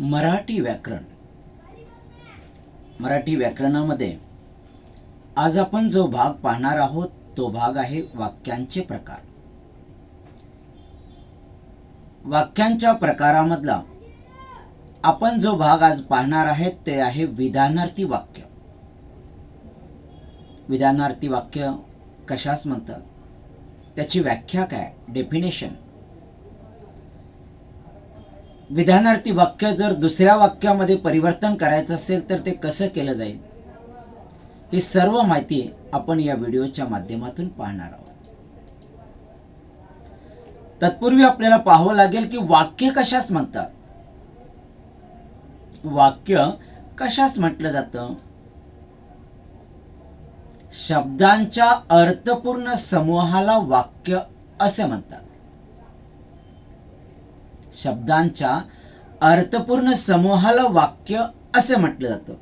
मराठी व्याकरण. मराठी व्याकरणामध्ये आज आपण जो भाग पाहणार आहोत तो भाग आहे वाक्यांचे प्रकार. वाक्यांच्या प्रकारामधला आपण जो भाग आज पाहणार आहेत ते आहे विधानार्थी वाक्य. विधानार्थी वाक्य कशास म्हणतात? त्याची व्याख्या काय? डेफिनेशन विधानार्थी वाक्य जर दुसऱ्या वाक्यामध्ये परिवर्तन करायचं असेल तर ते कसं केलं जाईल? ही सर्व माहिती आपण या व्हिडिओच्या माध्यमातून पाहणार आहोत. तत्पूर्वी आपल्याला पाहावं लागेल की वाक्य कशास म्हणतात? वाक्य कशास म्हटलं जातं? शब्दांच्या अर्थपूर्ण समूहाला वाक्य असे म्हणतात. शब्दांच्या अर्थपूर्ण समूहाला वाक्य असे म्हटलं जातं.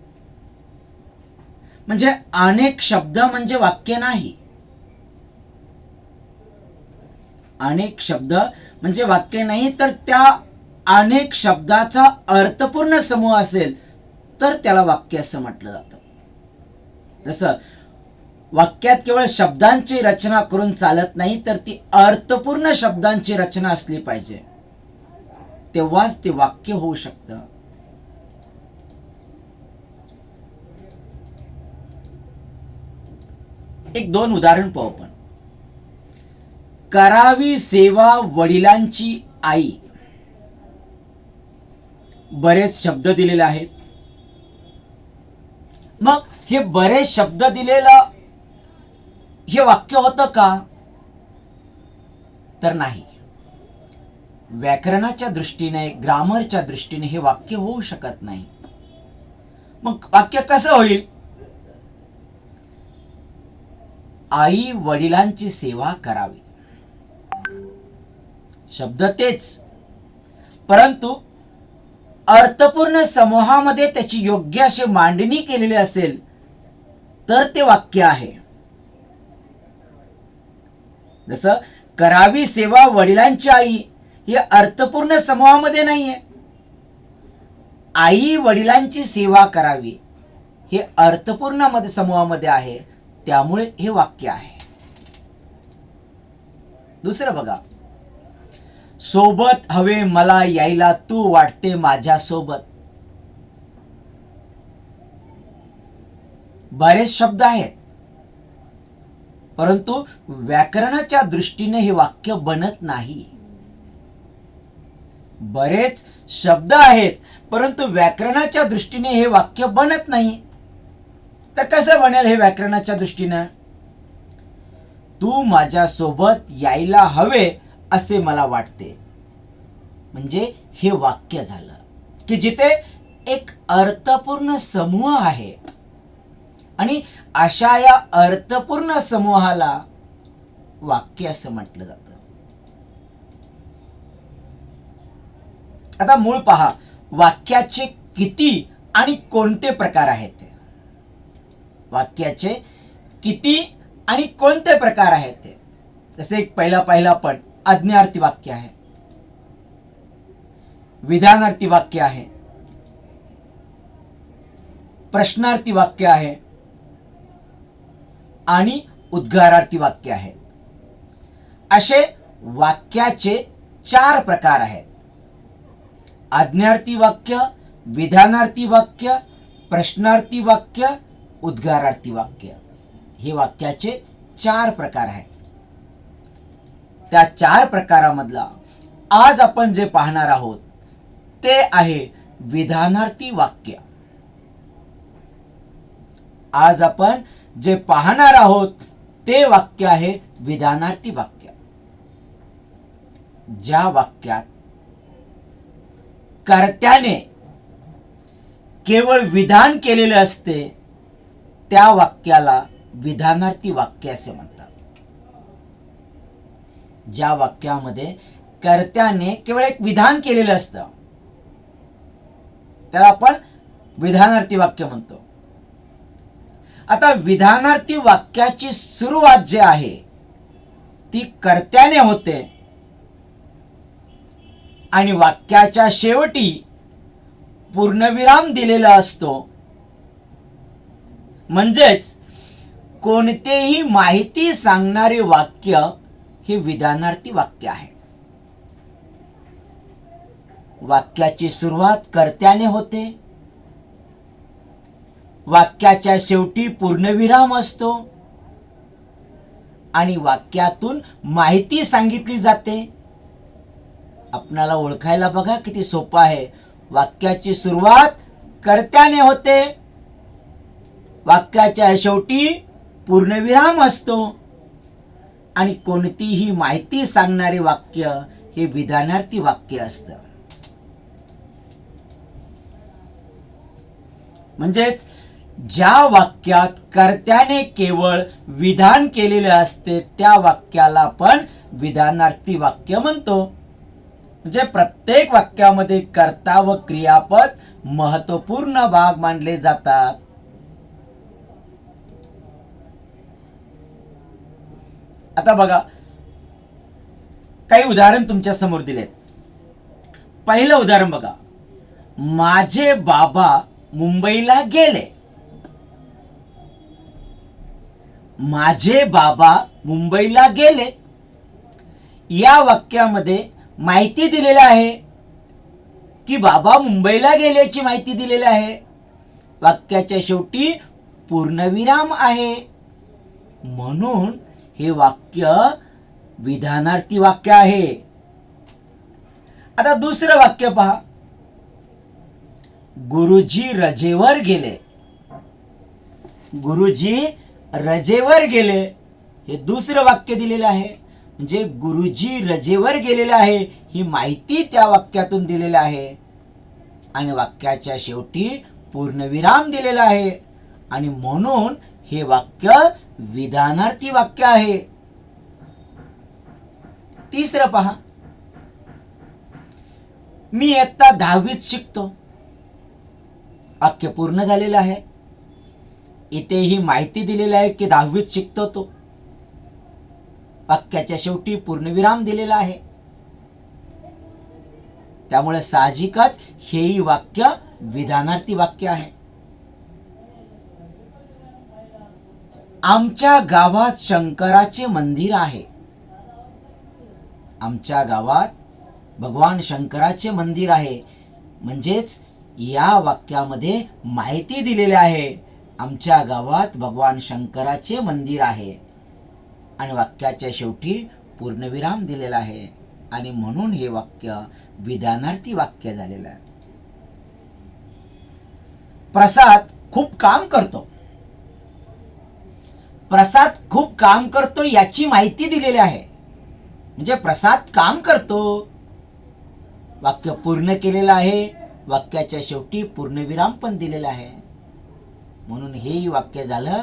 म्हणजे अनेक शब्द म्हणजे वाक्य नाही. अनेक शब्द म्हणजे वाक्य नाही तर त्या अनेक शब्दाचा अर्थपूर्ण समूह असेल तर त्याला वाक्य असं म्हटलं जातं. जसं वाक्यात केवळ शब्दांची रचना करून चालत नाही तर ती अर्थपूर्ण शब्दांची रचना असली पाहिजे. तेव्हाच ते वाक्य होऊ शकतं. एक दोन उदाहरण पाहू आपण. करावी सेवा वडिलांची आई. बरेच शब्द दिलेले आहेत. मग हे बरेच शब्द दिलेलं हे वाक्य होतं का? तर नाही. व्याकरणाच्या दृष्टीने ग्रामरच्या दृष्टीने हे वाक्य होऊ शकत नाही. मग वाक्य कसं होईल? आई वडिलांची सेवा करावी. शब्द तेच. परंतु अर्थपूर्ण समूहामध्ये त्याची योग्य अशी मांडणी केलेली असेल तर ते वाक्य आहे. जसं करावी सेवा वडिलांची आई हे अर्थपूर्ण समूहामध्ये नाहीये. आई वडिलांची सेवा करावी हे अर्थपूर्णमध्ये समूहामध्ये आहे त्यामुळे हे वाक्य आहे. दुसरं बघा. सोबत हवे मला यायला तू वाटते माझ्या सोबत बरेच शब्द आहेत. परंतु व्याकरणाच्या दृष्टीने हे वाक्य बनत नाही. बरेच शब्द आहेत परंतु व्याकरणाच्या दृष्टीने हे वाक्य बनत नाही. तर कसं बनेल हे व्याकरणाच्या दृष्टीनं? तू माझ्या सोबत यायला हवे असे मला वाटते. म्हणजे हे वाक्य झालं. की जिथे एक अर्थपूर्ण समूह आहे. आणि अशा या अर्थपूर्ण समूहाला वाक्य असं म्हटलं जातं. आता मूळ पहा वाक्याचे किती आणि कोणते प्रकार आहेत वाक्याचे किती आणि कोणते प्रकार आहेत ते? जसे एक पहिला पहिला पण आज्ञार्थी वाक्य आहे. विधानार्थी वाक्य आहे. प्रश्नार्थी वाक्य आहे. आणि उद्गारार्थी वाक्य आहे. असे वाक्याचे चार प्रकार आहेत. आज्ञार्थी वाक्य विधानार्थी वाक्य प्रश्नार्थी वाक्य उद्गारार्थी वाक्य. हे वाक्याचे चार प्रकार आहेत. त्या चार प्रकारामधला आज आपण जे पाहणार आहोत ते आहे विधानार्थी वाक्य. आज आपण जे पाहणार आहोत ते वाक्य आहे विधानार्थी वाक्य. ज्या वाक्यात कर्त्याने केवळ विधान केलेले असते त्या वाक्याला विधानार्थी वाक्य असे म्हणतात. ज्या वाक्यामध्ये कर्त्याने केवळ एक विधान केलेलं असतं त्याला आपण विधानार्थी वाक्य म्हणतो. आता विधानार्थी वाक्याची सुरुवात जी आहे ती कर्त्याने होते. आणि वाक्याच्या शेवटी पूर्णविराम दिलेला असतो. म्हणजेच कोणतेही माहिती सांगणारे वाक्य हे विधानार्थी वाक्य आहे. वाक्याची सुरुवात कर्त्याने होते. वाक्याच्या शेवटी पूर्णविराम असतो. आणि वाक्यातून माहिती सांगितली जाते. आपणाला ओळखायला बघा किती सोपं आहे. वाक्याची सुरुवात कर्त्याने होते. वाक्याच्या शेवटी पूर्णविराम असतो. आणि कोणतीही माहिती सांगणारे वाक्य हे विधानार्थी वाक्य असतं. म्हणजेच ज्या वाक्यात कर्त्याने केवळ विधान केलेले असते त्या वाक्याला आपण विधानार्थी वाक्य म्हणतो. म्हणजे प्रत्येक वाक्यामध्ये कर्ता व क्रियापद महत्त्वपूर्ण भाग मानले जातात. आता बघा काही उदाहरण तुमच्यासमोर दिलेत. पहिलं उदाहरण बघा. माझे बाबा मुंबईला गेले. माझे बाबा मुंबईला गेले. या वाक्यामध्ये माहिती दिलेलं आहे की बाबा मुंबईला गेल्याची माहिती दिलेली आहे. वाक्याच्या शेवटी पूर्णविराम आहे. म्हणून हे वाक्य विधानार्थी वाक्य आहे. आता दुसरं वाक्य पहा. गुरुजी रजेवर गेले. गुरुजी रजेवर गेले. हे दुसरं वाक्य दिलेलं आहे. म्हणजे गुरुजी रजेवर गेलेले आहे ही माहिती त्या वाक्यातून दिलेली आहे. आणि वाक्याच्या शेवटी पूर्णविराम दिलेला आहे. आणि म्हणून हे वाक्य विधानार्थी वाक्य आहे. तिसरं पहा. मी एकता दहावीत शिकतो. वाक्य पूर्ण झालेलं आहे. इथे ही माहिती दिलेली आहे की दहावीत शिकतो तो. वाक्याच्या शेवटी पूर्णविराम दिलेला आहे. त्यामुळे साहजिकच हेही वाक्य विधानार्थी वाक्य आहे. आमच्या गावात शंकराचे मंदिर आहे. आमच्या गावात भगवान शंकराचे मंदिर आहे. म्हणजेच या वाक्यामध्ये माहिती दिलेली आहे. आमच्या गावात भगवान शंकराचे मंदिर आहे. आणि वाक्याच्या शेवटी पूर्णविराम दिलेला आहे. आणि म्हणून हे वाक्य विधानार्थी वाक्य झालेलं आहे. प्रसाद खूप काम करतो. प्रसाद खूप काम करतो याची माहिती दिलेली आहे. म्हणजे प्रसाद काम करतो. वाक्य पूर्ण केलेलं आहे. वाक्याच्या शेवटी पूर्णविराम पण दिलेला आहे. म्हणून हेही वाक्य झालं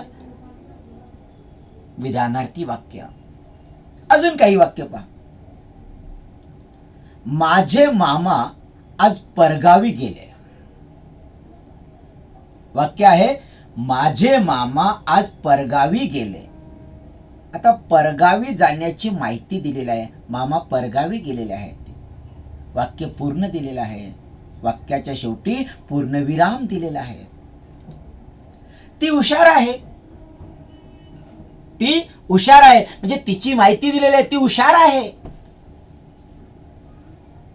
विधानार्थी वाक्य. अजून काही वाक्य पहा. माझे मामा आज परगावी गेले. वाक्य आहे माझे मामा आज परगावी गेले. आता परगावी जाण्याची माहिती दिलेली आहे. मामा परगावी गेलेले आहेत. वाक्य पूर्ण दिलेलं आहे. वाक्याच्या शेवटी पूर्णविराम दिलेला आहे. ती हुशार आहे. ती हुशार आहे. म्हणजे तिची माहिती दिलेली आहे ती हुशार आहे.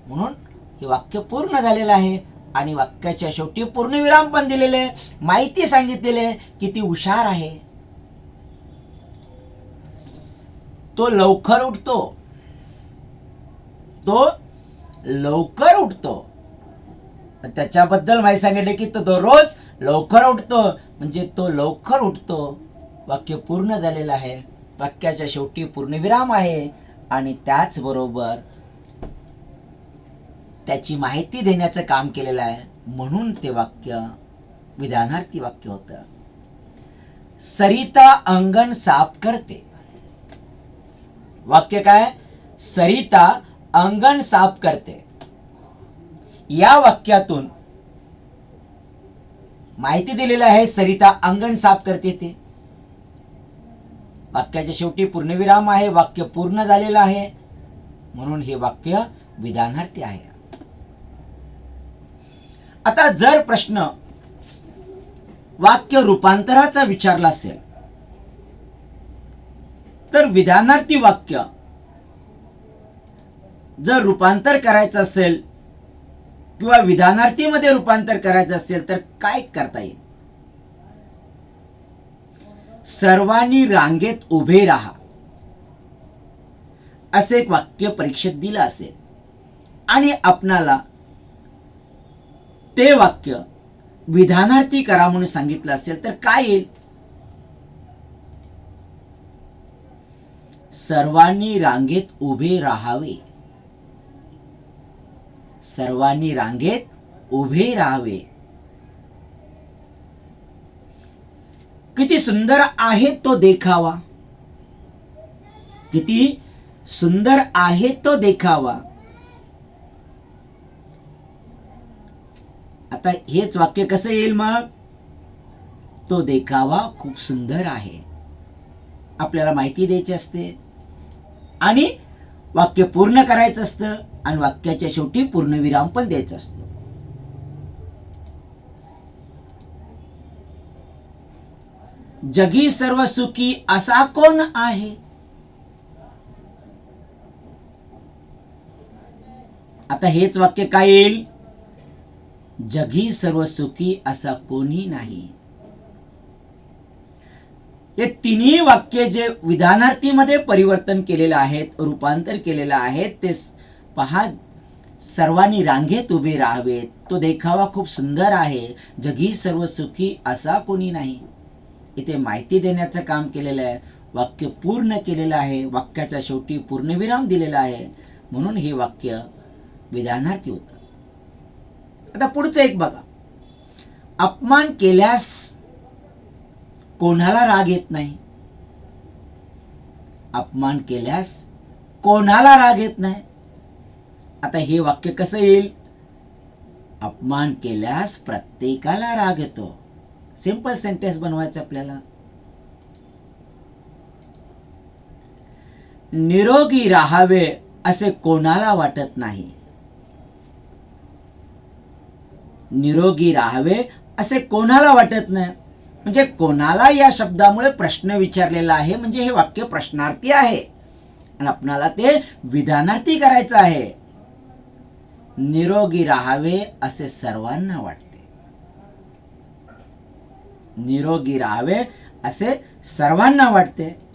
म्हणून हे वाक्य पूर्ण झालेलं आहे आणि वाक्याच्या शेवटी पूर्णविराम पण दिलेले माहिती सांगितलेले की ती हुशार आहे. तो लवकर उठतो. तो लवकर उठतो. त्याच्याबद्दल माहिती सांगितले की तो दररोज लवकर उठतो. म्हणजे तो लवकर उठतो. वाक्य पूर्ण झालेलं आहे. वाक्याच्या शेवटी पूर्णविराम आहे आणि त्याचबरोबर त्याची माहिती देण्याचं काम केलेलं आहे. म्हणून ते वाक्य विधानार्थी वाक्य होतं. सरिता अंगण साफ करते. वाक्य काय? सरिता अंगण साफ करते. या वाक्यातून माहिती दिलेली आहे सरिता अंगण साफ करते ते. वाक्याच्या शेवटी पूर्णविराम आहे वाक्य पूर्ण झालेलं आहे. म्हणून हे वाक्य विधानार्थी आहे. आता जर प्रश्न वाक्य रूपांतराचा विचारला असेल तर विधानार्थी वाक्य जर रूपांतर करायचं असेल किंवा विधानार्थीमध्ये रूपांतर करायचं असेल तर काय करता येईल? सर्वांनी रांगेत उभे राहा. असे एक वाक्य परीक्षेत दिलं असेल. आणि आपणाला ते वाक्य विधानार्थी करा म्हणून सांगितलं असेल तर काय येईल? सर्वांनी रांगेत उभे राहावे. सर्वांनी रांगेत उभे राहावे. किती सुंदर आहे तो देखावा. किती सुंदर आहे तो देखावा. आता हेच वाक्य कसं येईल मग? तो देखावा खूप सुंदर आहे. आपल्याला माहिती द्यायची असते. आणि वाक्य पूर्ण करायचं असतं आणि वाक्याच्या शेवटी पूर्णविराम पण द्यायचं असतं. जगी सर्व सुखी असा कोण आहे? आता हेच वाक्य काय येईल? जगी सर्व सुखी असा कोणी नाही. हे तिन्ही वाक्य जे विधानार्थीमध्ये परिवर्तन केलेलं आहेत रूपांतर केलेलं आहे ते पहा सर्वांनी रांगेत उभे राहावेत. तो देखावा खूप सुंदर आहे. जगी सर्व सुखी असा कोणी नाही. इथे माहिती देण्याचं काम केलेलं आहे. वाक्य पूर्ण केलेलं आहे. वाक्याच्या शेवटी पूर्णविराम दिलेला आहे. म्हणून हे वाक्य विधानार्थी होतं. आता पुढचं एक बघा. अपमान केल्यास कोणाला राग येत नाही? अपमान केल्यास कोणाला राग येत नाही? आता हे वाक्य कसं येईल? अपमान केल्यास प्रत्येकाला राग येतो. सिंपल सेंटेन्स बनवायचं आपल्याला. निरोगी राहावे असे कोणाला वाटत नाही? निरोगी राहावे असे कोणाला वाटत नाही? म्हणजे कोणाला या शब्दामुळे प्रश्न विचारलेला आहे? म्हणजे हे वाक्य प्रश्नार्थी आहे. आणि आपणाला ते विधानार्थी करायचं आहे. निरोगी राहावे असे सर्वांना वाटते. निरोगी राहावे असे सर्वांना वाटते.